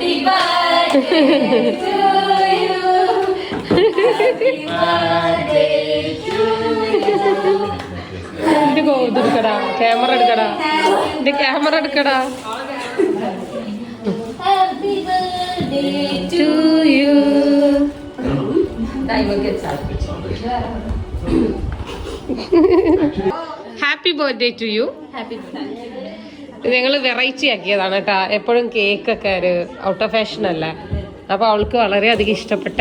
Happy birthday to you. Happy birthday to you. ഗോത് എടുക്കടാ camera എടുക്കടാ എന്റെ ക്യാമറ എടുക്കടാ Happy birthday to to you happy birthday to you Happy birthday. ഞങ്ങൾ variety ആക്കിയതാണ് കേട്ടാ. എപ്പോഴും കേക്ക് ഒക്കെ ഒരു ഔട്ട് ഓഫ് ഫാഷൻ അല്ലേ? അപ്പൊ അവൾക്ക് വളരെയധികം ഇഷ്ടപ്പെട്ട.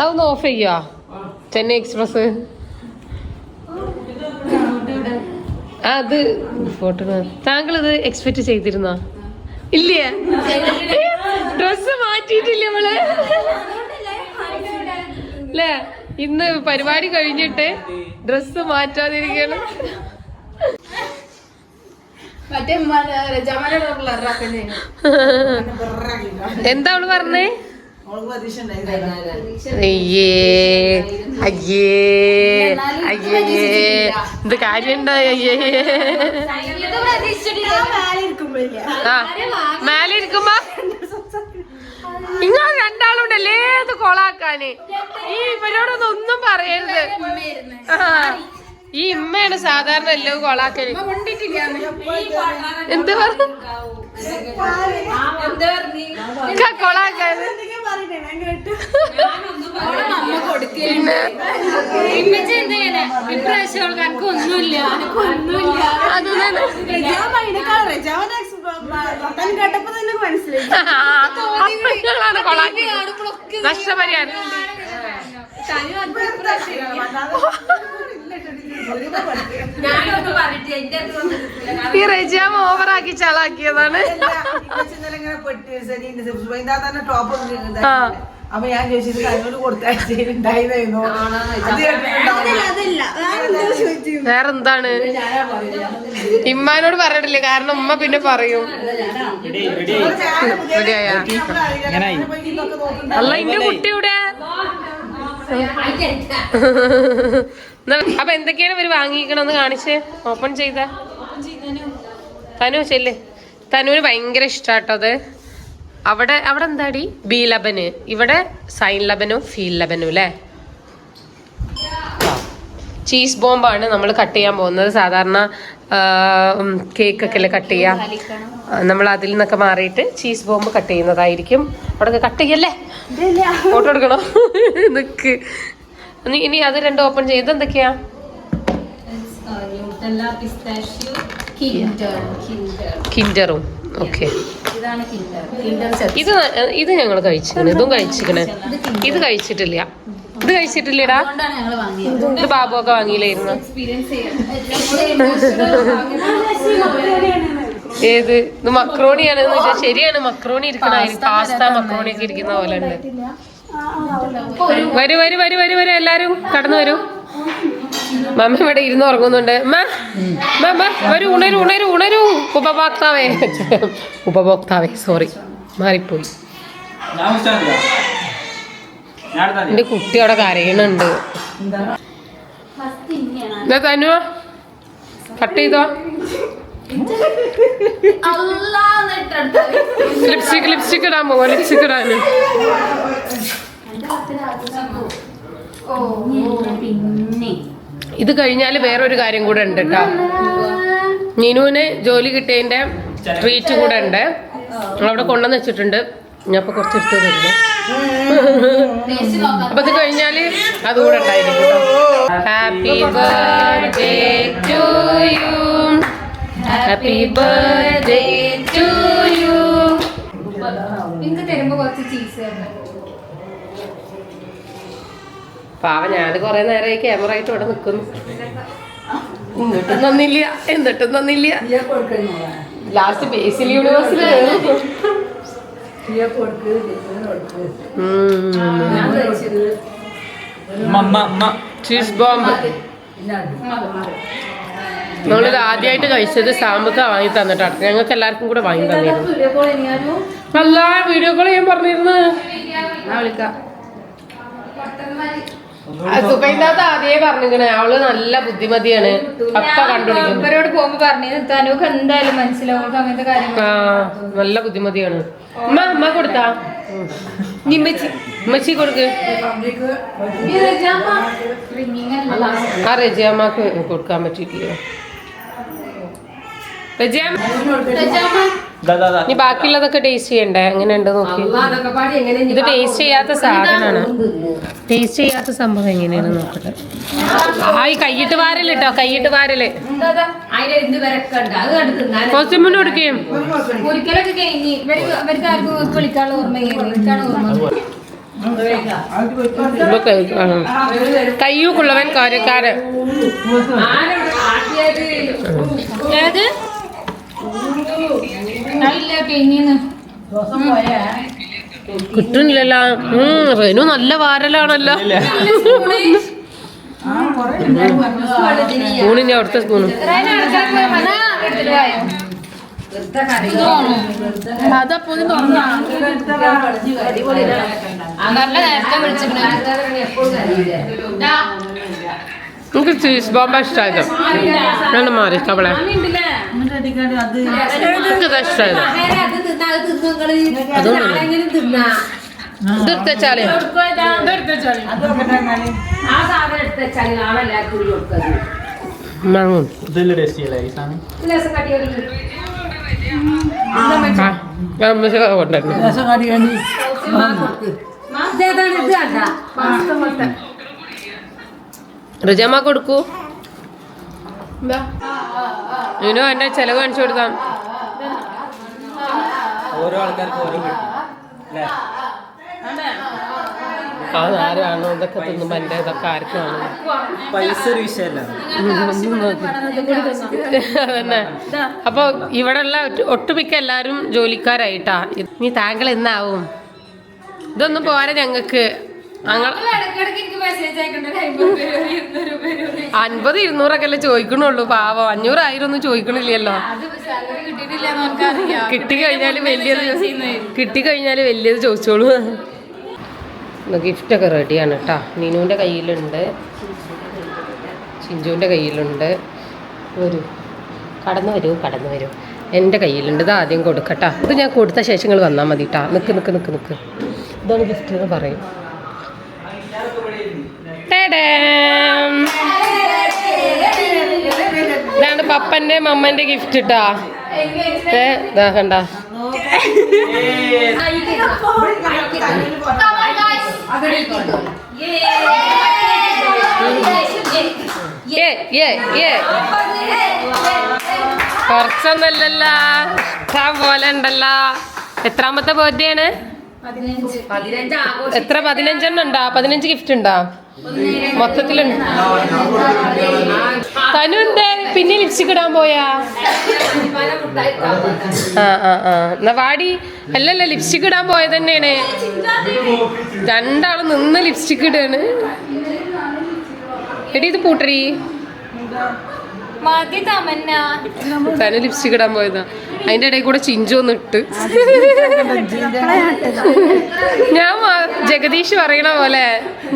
അതൊന്ന് ഓഫ് ചെയ്യുവാ ചെന്നൈ എക്സ്പ്രസ് ആ അത് ഫോട്ടോ താങ്കൾ ഇത് എക്സ്പെക്ട് ചെയ്തിരുന്നോ? ഇല്ല? ഡ്രസ് മാറ്റിയിട്ടില്ല നമ്മൾ അല്ലേ ഇന്ന് പരിപാടി കഴിഞ്ഞിട്ട് ഡ്രസ്സ് മാറ്റാതിരിക്കണം. എന്താ അവൾ പറഞ്ഞേ? അയ്യേ അയ്യേ അയ്യേ. ഇത് കാര്യണ്ടോ അയ്യേ. ആ മേലെ ഇരിക്കുമ്പോ നിങ്ങൾ രണ്ടാളുണ്ടല്ലേ? ഇത് കൊളാക്കാന്. ഈ ഇവരോടൊന്നും ഒന്നും പറയരുത്. ആ ഈ ഇമ്മയാണ് സാധാരണ എല്ലാവരും കൊളാക്കൽ. എന്ത് പറഞ്ഞു? തന്നെ മനസ്സിലായി. കൊളാക്കി. നഷ്ടപരിഹാരം. ഈ റെജിയാമ ഓവറാക്കി ചളാക്കിയതാണ്. അപ്പൊ ഞാൻ ചോദിച്ചത്? കണ്ണൂര് വേറെന്താണ് ഇമ്മാനോട് പറഞ്ഞിട്ടില്ല കാരണം ഉമ്മ പിന്നെ പറയും. അല്ല ഇന്റെ കുട്ടിയുടെ അപ്പൊ എന്തൊക്കെയാണ് ഇവർ വാങ്ങിക്കണമെന്ന് കാണിച്ച് ഓപ്പൺ ചെയ്ത? തനു ചെല്ല്. തനുവിന് ഭയങ്കര ഇഷ്ടാട്ടോ അത്. അവിടെ അവിടെ എന്താടി? ബി ലബന്. ഇവിടെ സൈൻ ലബനും ഫീൽ ലബനും അല്ലേ? ചീസ് ബോംബാണ് നമ്മൾ കട്ട് ചെയ്യാൻ പോകുന്നത്. സാധാരണ കേക്കൊക്കെ അല്ലേ കട്ട് ചെയ്യാം? നമ്മൾ അതിൽ നിന്നൊക്കെ മാറിയിട്ട് ചീസ് ബോംബ് കട്ട് ചെയ്യുന്നതായിരിക്കും. അവിടെ കട്ട് ചെയ്യല്ലേ? ഫോട്ടോ എടുക്കണോ? നിക്ക്. ഇനി ഇനി അത് രണ്ടും ഓപ്പൺ ചെയ്ത് എന്തൊക്കെയാ? കിൻഡറും. ഓക്കെ ഇത് ഇത് ഞങ്ങൾ കഴിച്ചിരിക്കണം ഇതും കഴിച്ചിക്കണ് ഇത് കഴിച്ചിട്ടില്ല. ഇത് കഴിച്ചിട്ടില്ലടാ. ഇത് ബാബു ഒക്കെ വാങ്ങിയില്ലായിരുന്നു? ഏത്? ഇത് മക്രോണിയാണ് എന്ന് വെച്ചാൽ ശരിയാണ്. മക്രോണി ഇരിക്കണായിരുന്നു പാസ്ത മക്രോണി ഒക്കെ ഇരിക്കുന്ന പോലെ ഉണ്ട് വരൂ വരൂ വരൂ വരൂ വരൂ എല്ലാരും കടന്നു വരൂ. മമ്മ ഇവിടെ ഇരുന്ന് ഉറങ്ങുന്നുണ്ട്. അമ്മ, ഉണരു ഉണരു വരൂ ഉണരൂ ഉണരൂ ഉണരൂ. ഉപഭോക്താവേ. ഉപഭോക്താവേ സോറി മാറിപ്പോയി. എന്റെ കുട്ടി അവിടെ കരയണുണ്ട്. എന്താ തനു കട്ട് ചെയ്തോ. ലിപ്സ്റ്റിക് ലിപ്സ്റ്റിക് ഇടാൻ പോവാ ലിപ്സ്റ്റിക് ഇടാന് ഓ ഇത് കഴിഞ്ഞാൽ വേറൊരു കാര്യം കൂടെ ഉണ്ട് കേട്ടോ നീനുവിന് ജോലി കിട്ടിയതിന്റെ ട്രീറ്റ് കൂടെ ഉണ്ട്. അവിടെ കൊണ്ടുവന്ന് വെച്ചിട്ടുണ്ട്. ഞാൻ ഇപ്പൊ കുറച്ചെടുത്ത് തരുന്നു. അപ്പൊ ഇത് കഴിഞ്ഞാൽ അതുകൂടെ ഉണ്ടായിരിക്കും happy birthday to happy birthday to തരുമ്പോ കുറച്ച് ചീസ് പാവ ഞാൻ കുറെ നേരമായി ക്യാമറ ആയിട്ട് ഇവിടെ നിൽക്കുന്നു എന്നിട്ടും തന്നില്ല എന്നിട്ടും തന്നില്ല ലാസ്റ്റ് ബേസിൽ യൂണിവേഴ്സിൽ. ചീസ് ബോംബ് നമ്മളിത് ആദ്യമായിട്ട് കഴിച്ചത് സാമ്പുക്ക വാങ്ങി തന്നിട്ടാണ്. ഞങ്ങൾക്ക് എല്ലാവർക്കും കൂടെ വാങ്ങി തന്നിരുന്നു. അല്ല വീഡിയോ കോൾ ചെയ്യാൻ പറഞ്ഞിരുന്നു. വിളിക്കാം. സുഖയില്ലാത്ത ആദ്യമേ പറഞ്ഞിരിക്കണേ. അവൾ നല്ല ബുദ്ധിമതിയാണ്. ഒക്കെ കണ്ടുപിടിക്കും ഇവരോട് പോകുമ്പോ പറഞ്ഞു തനുക്ക് എന്തായാലും മനസ്സിലാവും. അങ്ങനത്തെ കാര്യങ്ങൾ നല്ല ബുദ്ധിമതിയാണ്. അമ്മ അമ്മ കൊടുത്താ? നിമ്മച്ചി ഉമ്മച്ചി കൊടുക്ക്. ആ റെജിയമ്മക്ക് കൊടുക്കാൻ പറ്റിയിട്ടില്ല. ഇനി ബാക്കിയുള്ളതൊക്കെ ടേസ്റ്റ് ചെയ്യണ്ടേ? എങ്ങനെയുണ്ട് നോക്കി. അതൊക്കെ പാടി എങ്ങനെ ഇത് ടേസ്റ്റ് ചെയ്യാത്ത സാധനമാണ് ടേസ്റ്റ് ചെയ്യാത്ത സംഭവം എങ്ങനെയാണ് നോക്കട്ടെ? ആ ഈ കൈയിട്ട് വാരലിട്ടോ കൈയിട്ട് വാരൽ. കുറച്ചു മുന്നേ കൊടുക്കുകയും കയ്യൂക്കുള്ളവൻ കാര്യക്കാരൻ. ഏത്? കിട്ടുന്നില്ലല്ലോ. ഉം റെനു നല്ല വാരലാണല്ലോ. സ്പൂണിന്റെ അവിടുത്തെ സ്പൂണ് അതപ്പോ നല്ല നേരത്തെ വിളിച്ചിട്ടുണ്ട് എനിക്ക് ചീസ് ബോംബ ഇഷ്ടമായത് ഞാൻ മാറി കവളെ. അത് എനിക്ക് ഇതാ ഇഷ്ടമായത് അതെങ്ങനെ തിന്നാ ഇത് എടുത്തേച്ചാലേ അതൊക്കെ തന്നെ ആ സാധനം എടുത്താൽ നാളെ എല്ലാവർക്കും കൂടി കൊടുക്കുന്നത് മാങ്ങും. ഇതിൽ ടേസ്റ്റ് ചെയ്യല്ലേ ഈ സാധനം? ലേസം കട്ടിയൊരു കൊണ്ടായിരുന്നു രസം കടിയാണ്ടി ഇതേതാണ് ഇത് കണ്ട പാസ്ത പോലത്തെ റിജമ്മ കൊടുക്കൂ. ഇനു എന്റെ ചെലവ് കാണിച്ചു കൊടുക്കാം. ഓരോ ആൾക്കാർക്ക് ഓരോ ആരാണോ ഇതൊക്കെ തിന്നുമ്പോ എന്റെ ഇതൊക്കെ ആർക്കാണ് പൈസ ഒരു വിഷയമല്ല. അതന്നെ. അപ്പൊ ഇവിടെ ഉള്ള ഒട്ടുമിക്ക എല്ലാരും ജോലിക്കാരായിട്ടാ. നീ താങ്കൾ എന്നാവും? ഇതൊന്നും പോരാ ഞങ്ങക്ക് അൻപത് ഇരുന്നൂറൊക്കെ അല്ലേ ചോദിക്കണുള്ളൂ? പാവം. അഞ്ഞൂറായിരം ഒന്നും ചോദിക്കണില്ലല്ലോ അത് സാലറി കിട്ടിയിട്ടില്ല എന്ന് നമുക്കറിയാം കിട്ടി കഴിഞ്ഞാൽ വലിയത് കിട്ടി കഴിഞ്ഞാൽ വലിയത് ചോദിച്ചോളൂ. ഗിഫ്റ്റ് ഒക്കെ റെഡിയാണ് കേട്ടാ നീനുവിന്റെ കയ്യിലുണ്ട്. ചിഞ്ചുവിന്റെ കയ്യിലുണ്ട്. വരൂ. കടന്നു വരൂ കടന്നു വരൂ. എന്റെ കയ്യിലുണ്ട്. ഇത് ആദ്യം കൊടുക്കട്ടാ. ഇത് ഞാൻ കൊടുത്ത ശേഷങ്ങൾ വന്നാൽ മതി കേട്ടാ നിക്ക് നിക്ക് നിക്ക് നിക്ക്. ഇതാണ് ഗിഫ്റ്റ് എന്ന് പറയും. ഇതാണ് പപ്പന്റെ മമ്മന്റെ ഗിഫ്റ്റ് ഇട്ടാ ഏ കണ്ട. കുറച്ചൊന്നല്ലല്ല ഇഷ്ടം പോലെ ഉണ്ടല്ലോ. എത്രാമത്തെ ബർത്ത്ഡേ ആണ്? എത്ര പതിനഞ്ചെണ്ണം ഉണ്ടാ? പതിനഞ്ച് ഗിഫ്റ്റ് ഉണ്ടാ? മൊത്തത്തിലുണ്ട് തനു പിന്നെ ലിപ്സ്റ്റിക് ഇടാൻ പോയാ? ആ ആ എന്നാ വാടി. അല്ലല്ല ലിപ്സ്റ്റിക് ഇടാൻ പോയത് തന്നെയാണ്. രണ്ടാൾ നിന്ന് ലിപ്സ്റ്റിക് ഇടാണ്. എടി ഇത് പൂട്ടറി തമന്ന. തന്നെ ലിപ്സ്റ്റിക് ഇടാൻ പോയതാ. അതിന്റെ ഇടയിൽ കൂടെ ചിഞ്ചോന്ന് ഇട്ട്. ഞാൻ ജഗദീഷ് പറയണ പോലെ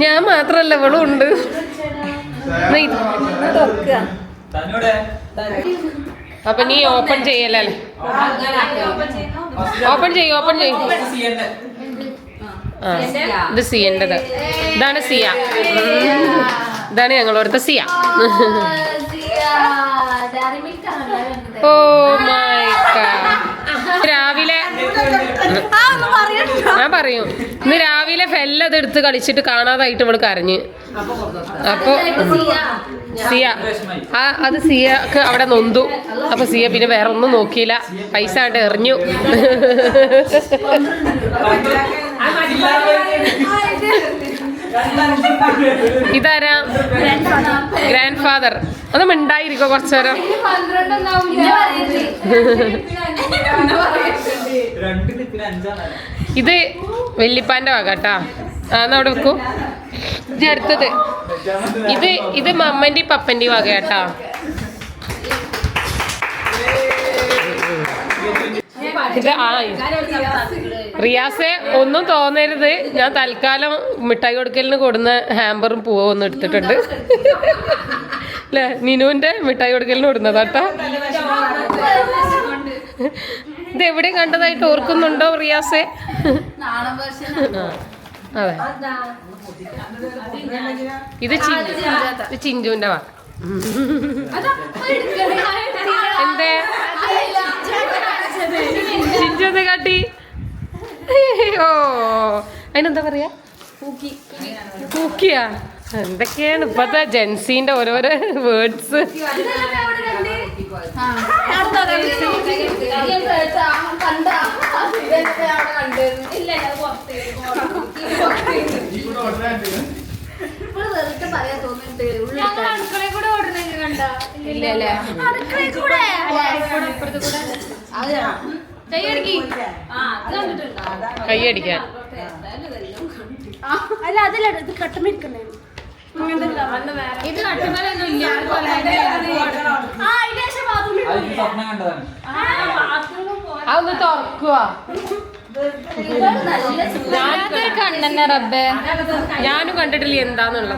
ഞാൻ മാത്രല്ല ഇവളും ഉണ്ട്. അപ്പൊ നീ ഓപ്പൺ ചെയ്യല്ലേ? ഓപ്പൺ ചെയ്യും ഓപ്പൺ ചെയ്യും. ആ ഇത് സിയന്റെത് ഇതാണ് സിയ. ഇതാണ് ഞങ്ങളോടത്തെ സിയ. ഓ മൈ രാവിലെ ഞാൻ പറയൂ. ഇന്ന് രാവിലെ ഫെല്ലത് എടുത്ത് കളിച്ചിട്ട് കാണാതായിട്ട് ഇവൾ കരഞ്ഞ്. അപ്പൊ സിയ. ആ അത് സിയക്ക് അവിടെ നൊന്തു. അപ്പൊ സിയ പിന്നെ വേറെ ഒന്നും നോക്കിയില്ല. പൈസ അവിടെ എറിഞ്ഞു. ഇതാരാ? ഗ്രാൻഡ് ഫാദർ അത് മിണ്ടായിരിക്കോ കുറച്ചു നേരം ഇത് വെല്ലിപ്പാന്റെ വക കേട്ടാ അവിടെ വെക്കൂ. ഇത് അടുത്തത്. ഇത് ഇത് മമ്മന്റെ പപ്പന്റെ വക കേട്ടാ ഇത് ആ റിയാസെ ഒന്നും തോന്നരുത്. ഞാൻ തൽക്കാലം മിഠായി കൊടുക്കലിന് കൊടുന്ന ഹാമ്പറും പൂവും ഒന്ന് എടുത്തിട്ടുണ്ട്. അല്ലേ നിനുവിന്റെ മിഠായി കൊടുക്കലിന് കൊടുന്നതാട്ടോ ഇത് എവിടെ കണ്ടതായിട്ട് ഓർക്കുന്നുണ്ടോ റിയാസെ? അതെ. ഇത് ചിഞ്ചു ഇത് ചിഞ്ചുവിന്റെ വാ. എന്തേ? ചിഞ്ചു കാട്ടി? ഓ അതിനെന്താ പറയാ? പൂക്കിയാ എന്തൊക്കെയാണ് ഇപ്പത്തെ ജെൻസിന്റെ ഓരോരോ വേർഡ്സ് ഇല്ലേ അടുക്കളയിൽ കൂടെ? കൈയടിക്കാൻ. അല്ല അതല്ല ഇത് കട്ടമിരിക്കണ്ടേ ഇത്. കട്ടുമലൊന്നും ഇല്ല അതൊന്ന് തുറക്കുക കണ്ണന്നെ റബ്ബേ. ഞാനും കണ്ടിട്ടില്ല എന്താന്നുള്ള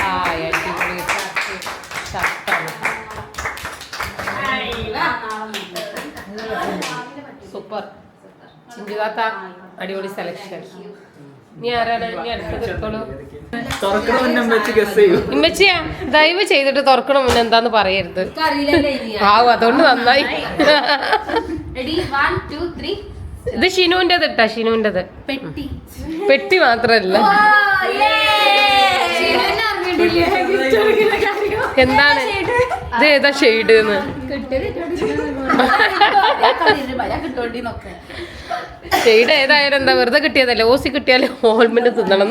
ആ, അടിപൊളി. ഷർട്ടാണ്. സൂപ്പർ. ചിഞ്ചുതാത്ത അടിപൊളി സെലക്ഷൻ നീ ആരാണ്? നീ അടുത്തത് എടുത്തോളൂ. ഇമ്മച്ചിയാ ദയവ് ചെയ്തിട്ട് തുറക്കണം മുന്നേ എന്താന്ന് പറയരുത്. ആവും അതുകൊണ്ട് നന്നായി. ഇത് ഷിനുവിന്റെത് ഇട്ടാ ഷിനുവിന്റെത്. പെട്ടി. പെട്ടി മാത്രല്ല. എന്താണ്? ഇത് ഏതാ ഷെയ്ഡ് എന്ന് ഷെയ്ഡ് ഏതായാലും എന്താ വെറുതെ കിട്ടിയതല്ലേ? ഓസി കിട്ടിയാലേ ഓൾമെന്റ് തിന്നണം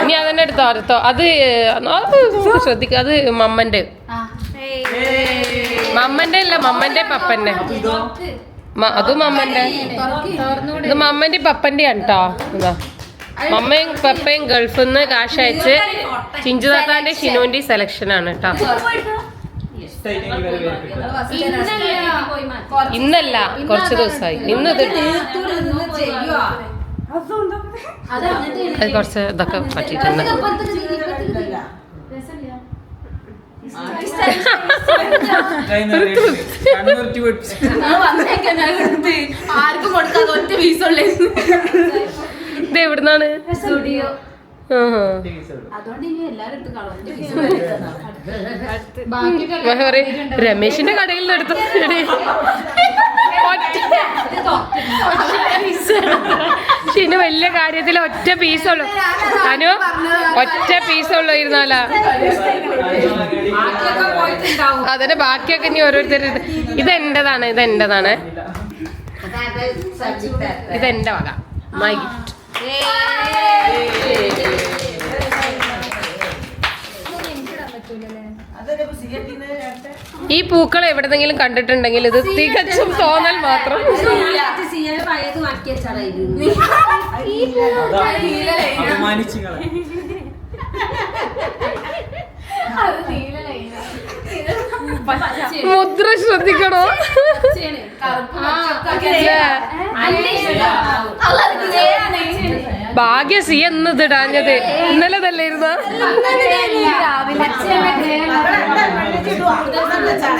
നീ അതന്നെ എടുത്തോ അടുത്തോ അത് അത് ശ്രദ്ധിക്ക അത് മമ്മന്റെ. മമ്മന്റെ അല്ല മമ്മന്റെ പപ്പന്റെ. അതും മമ്മന്റെ. ഇത് മമ്മന്റെ പപ്പന്റെ ആണ് കേട്ടോ ഇതാ. മമ്മയും പപ്പയും ഗൾഫിൽ നിന്ന് കാശ് അയച്ച് ചിഞ്ചുതാത്താന്റെ ഷിനുവിന്റെ സെലക്ഷൻ ആണ് കേട്ടോ. ഇന്നല്ല കുറച്ച് ദിവസമായി. ഇന്ന് അത് കുറച്ച് ഇതൊക്കെ പറ്റിയിട്ടുണ്ട്. ആർക്കും കൊടുക്കാതെ ഒറ്റ പീസുള്ളേ ഇത് എവിടുന്നാണ്? സ്റ്റുഡിയോ രമേശിന്റെ കടയിൽ നിന്ന് എടുത്തു ഷിന് വലിയ കാര്യത്തിൽ ഒറ്റ പീസുള്ളൂ അനു ഒറ്റ പീസുള്ളൂ ഇരുന്നാലാ. അതിന്റെ ബാക്കിയൊക്കെ ഇനി ഓരോരുത്തർ ഇത് എന്റേതാണ് ഇത് എന്റേതാണ് ഇത് എന്റെ വക. മൈ ഗിഫ്റ്റ് ഈ പൂക്കൾ എവിടെന്നെങ്കിലും കണ്ടിട്ടുണ്ടെങ്കിൽ ഇത് തികച്ചും തോന്നൽ മാത്രം. അപമാനിച്ചു മുദ്ര ശ്രദ്ധിക്കണോ? ഭാഗ്യ സി എന്നത് ഇടാഞ്ഞത്. ഇന്നലെ തല്ലായിരുന്ന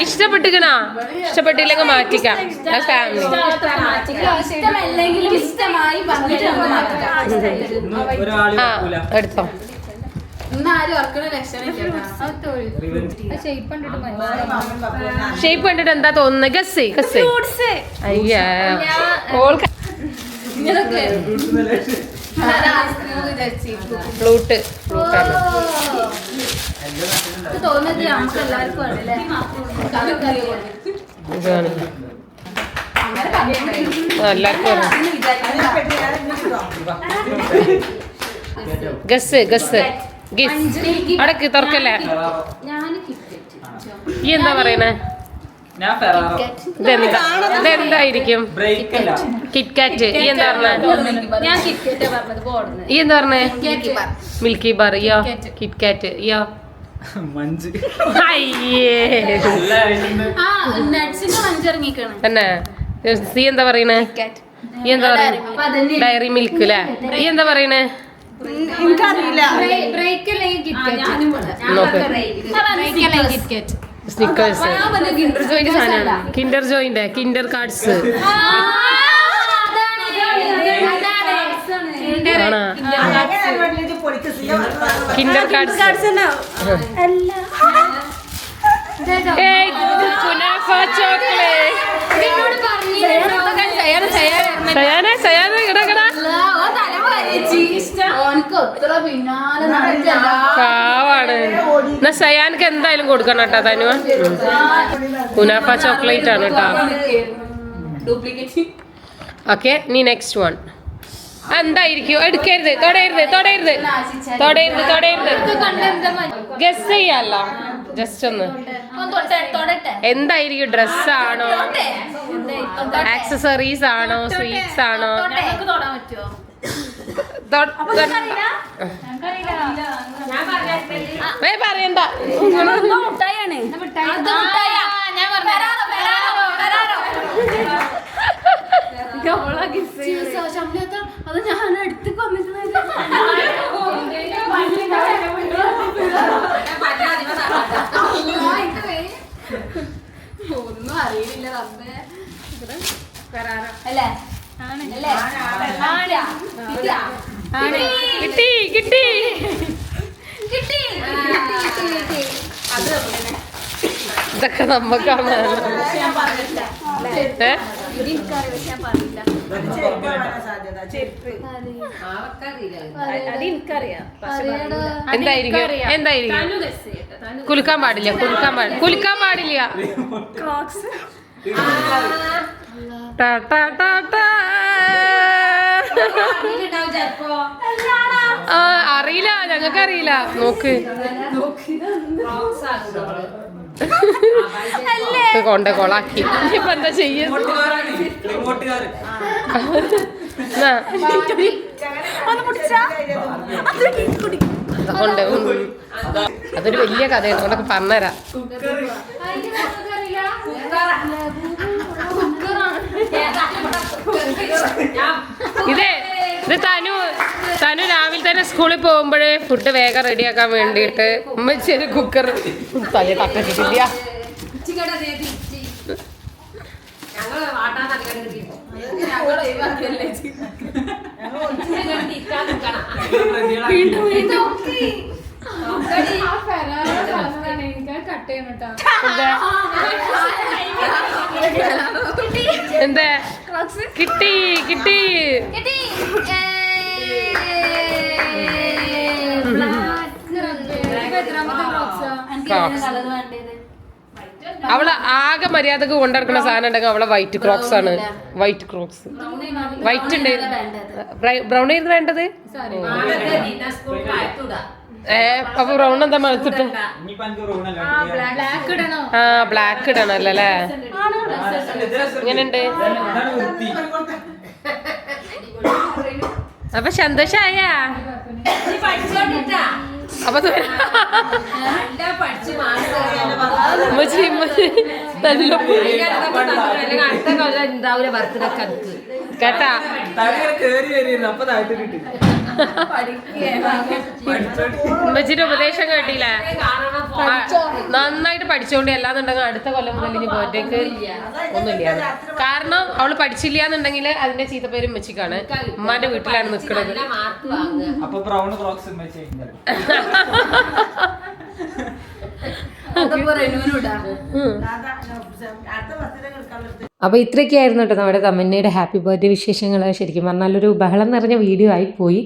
ഇഷ്ടപ്പെട്ടിക്കണാ? ഇഷ്ടപ്പെട്ടില്ലെങ്കിൽ മാറ്റിക്കാം. ഫാമിലി ആ എടുത്തോ. ഷേപ്പ് കണ്ടിട്ട് മനസ്സിലായി. ഷേപ്പ് കണ്ടിട്ട് എന്താ തോന്നുന്നത് ഗസ് ഗസ് അയ്യാ? ഫ്ലൂട്ട്. ഫ്ലൂട്ടാണ് തോന്നുന്നത് നമുക്ക് എല്ലാവർക്കും ആണല്ലേ ഗസ് ഗിസ് അടക്ക് തുറക്കല്ലേ? ഞാൻ ഈ എന്താ? പറയണേ ഇതെന്തായിരിക്കും ബ്രേക്ക് അല്ല. കിറ്റ്കാറ്റ് ഈ എന്താ പറഞ്ഞേ? ഈ എന്താ പറഞ്ഞേ? മിൽക്കി ബാർ യോ കിറ്റ്കാറ്റ് യോ മഞ്ച്. തന്നെ. സി എന്താ പറയണേ? ഈ എന്താ പറയുക ഡയറി മിൽക്ക്. അല്ലേ ഈ എന്താ പറയണേ? എനിക്കറിയില്ല. ബ്രേക്ക് അല്ലെങ്കിൽ kit. Snickers Kinder joint Kinder cards Kinder cards ഏയ് കുനാഫ ചോക്ലേറ്റ്. പാവാണ് എന്നാ സയാനക്ക് എന്തായാലും കൊടുക്കണം കേട്ടോ തനുവ. കുനാഫ ചോക്ലേറ്റ് ആണ് കേട്ടോ. ഓക്കെ നീ നെക്സ്റ്റ് വൺ എന്തായിരിക്കും? എടുക്കരുത് തൊടയരുത് തൊടയരുത് തൊടയരുത് തൊടയരുത് ഗസ് ചെയ്യാല്ല ജസ്റ്റ് ഒന്ന്. എന്തായിരിക്കും ഡ്രസ് എന്തായിരിക്കും? ഡ്രസ്സാണോ ആക്സസറീസ് ആണോ? സ്വീറ്റ്സ് ആണോ? പറയണ്ട. പറഞ്ഞു അത് ഞാൻ അടുത്തേക്ക് വന്നിട്ടുണ്ട് ഒന്നും അറിയില്ല അല്ലേ അല്ലേ? ആണാ? കിട്ടി കിട്ടി. ഇതൊക്കെ എനിക്കറിയാം എന്തായിരിക്കും എന്തായിരിക്കും കുലുക്കാൻ പാടില്ല കുലുക്കാൻ പാടില്ല കുലുക്കാൻ പാടില്ല അറിയില്ല ഞങ്ങൾക്ക് അറിയില്ല നോക്ക്. കൊണ്ട കൊളാക്കി. ഇപ്പൊ എന്താ കൊണ്ട്. അതൊരു വലിയ കഥയാണ്. അതുകൊണ്ടൊക്കെ പറഞ്ഞുതരാം. ഇതേ ഇത് തനു തനു രാവിലെ തന്നെ സ്കൂളിൽ പോകുമ്പോഴേ ഫുഡ് വേഗം റെഡിയാക്കാൻ വേണ്ടിയിട്ട് ഉമ്മച്ചൊരു കുക്കർ തലേ തട്ടിട്ടില്ല കട്ട് ചെയ്യണം കേട്ടോ എന്താ? കിട്ടി കിട്ടി. അവൾ ആകെ മര്യാദയ്ക്ക് കൊണ്ടെടുക്കുന്ന സാധനം ഉണ്ടെങ്കിൽ അവളെ വൈറ്റ് ക്രോക്സ് ആണ്. വൈറ്റ് ക്രോക്സ് വൈറ്റ് ഉണ്ട്. ബ്രൗൺ ആയിരുന്നു വേണ്ടത്? ഏ അപ്പൊ ബ്രൗൺ എന്താ മണത്തിട്ട് ആ ബ്ലാക്ക് ഇടണല്ലോ അല്ലേ? അപ്പൊ സന്തോഷായ? അപ്പൊ കേട്ടാ? കേറി വരുന്നു അപ്പൊ താഴ്ത്തി കിട്ടി. ഉമ്മച്ചിന്റെ ഉപദേശം കേട്ടില്ലേ. നന്നായിട്ട് പഠിച്ചോണ്ട് അല്ലാന്നുണ്ടെങ്കിൽ അടുത്ത കൊല്ലം മുതൽ ഇനി പോറ്റേക്ക് ഒന്നുമില്ല. കാരണം അവൾ പഠിച്ചില്ല എന്നുണ്ടെങ്കിൽ അതിന്റെ പേര് ഉമ്മച്ചിക്കാണ്. ഉമ്മാന്റെ വീട്ടിലാണ് നിൽക്കുന്നത് അതൊക്കെ റെനുവിനുണ്ടാ അപ്പോൾ ഇത്രയൊക്കെയായിരുന്നു കേട്ടോ നമ്മുടെ തമന്നയുടെ ഹാപ്പി ബർത്ത്ഡേ വിശേഷങ്ങൾ. ശരിക്കും പറഞ്ഞാൽ ഒരു ബഹളം നിറഞ്ഞ വീഡിയോ ആയിപ്പോയി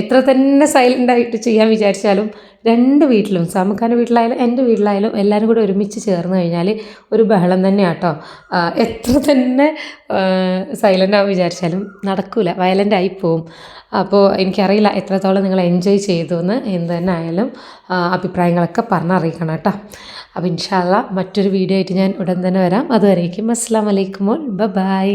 എത്ര തന്നെ സൈലന്റ് ആയിട്ട് ചെയ്യാൻ വിചാരിച്ചാലും രണ്ട് വീട്ടിലും സാമുഖാന്റെ വീട്ടിലായാലും എന്റെ വീട്ടിലായാലും എല്ലാവരും കൂടെ ഒരുമിച്ച് ചേർന്ന് കഴിഞ്ഞാൽ ഒരു ബഹളം തന്നെയാണ് കേട്ടോ. എത്ര തന്നെ സൈലന്റ് ആവാൻ വിചാരിച്ചാലും നടക്കില്ല വയലന്റ് ആയി അപ്പോൾ എനിക്കറിയില്ല എത്രത്തോളം നിങ്ങൾ എൻജോയ് ചെയ്തു എന്ന് എന്ത് തന്നെ ആയാലും അഭിപ്രായങ്ങളൊക്കെ പറഞ്ഞറിയിക്കണം കേട്ടോ. അപ്പോൾ ഇൻഷാല്ല മറ്റൊരു വീഡിയോ ആയിട്ട് ഞാൻ ഉടൻ തന്നെ വരാം. അതുവരേക്കും അസ്സാം വലൈക്കും ബൈ